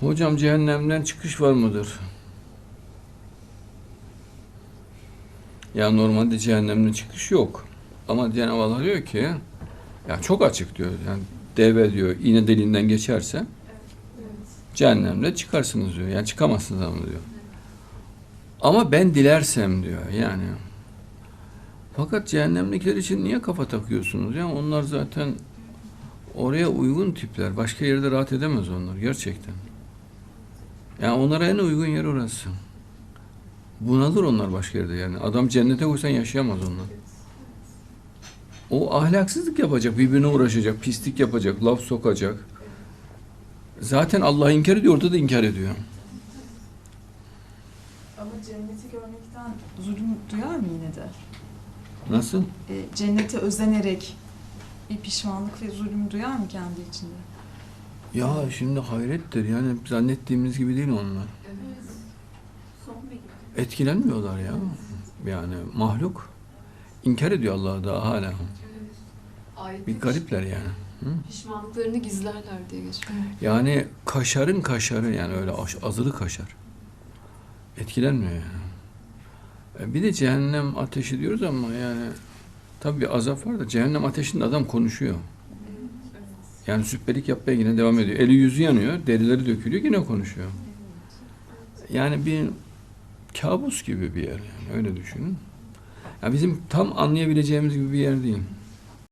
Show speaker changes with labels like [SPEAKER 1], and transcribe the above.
[SPEAKER 1] Hocam cehennemden çıkış var mıdır? Ya normalde cehennemden çıkış yok. Ama Cenab-ı Allah diyor ki ya çok açık diyor. Yani deve diyor iğne deliğinden geçerse cehennemde çıkarsınız diyor. Yani çıkamazsınız ama diyor. Ama ben dilersem diyor yani. Fakat cehennemdekiler için niye kafa takıyorsunuz? Yani onlar zaten oraya uygun tipler. Başka yerde rahat edemez onlar gerçekten. Yani onlara en uygun yer orası. Bunalır onlar başka yerde yani. Adam cennete koysan yaşayamaz onlar. O ahlaksızlık yapacak, birbirine uğraşacak, pislik yapacak, laf sokacak. Zaten Allah'ı inkar ediyor, orada da inkar ediyor.
[SPEAKER 2] Ama cenneti görmekten zulüm duyar mı yine de?
[SPEAKER 1] Nasıl?
[SPEAKER 2] E, cennete özenerek bir pişmanlık ve zulüm duyar mı kendi içinde?
[SPEAKER 1] Ya şimdi hayrettir yani zannettiğimiz gibi değil onlar. Etkilenmiyorlar ya. Yani mahluk inkar ediyor Allah'ı da hala.
[SPEAKER 3] Ayette
[SPEAKER 1] Bir garipler yani. Hı?
[SPEAKER 3] pişmanlıklarını gizlerler diye geçiyor.
[SPEAKER 1] Yani kaşarın kaşarı yani öyle azılı kaşar. Etkilenmiyor yani. E, Bir de cehennem ateşi diyoruz ama yani tabii bir azap var da cehennem ateşinde adam konuşuyor. Yani süppelik yapmaya yine devam ediyor. Eli yüzü yanıyor, derileri dökülüyor yine konuşuyor. Yani bir kabus gibi bir yer yani öyle düşünün. Ya bizim tam anlayabileceğimiz gibi bir yer değil.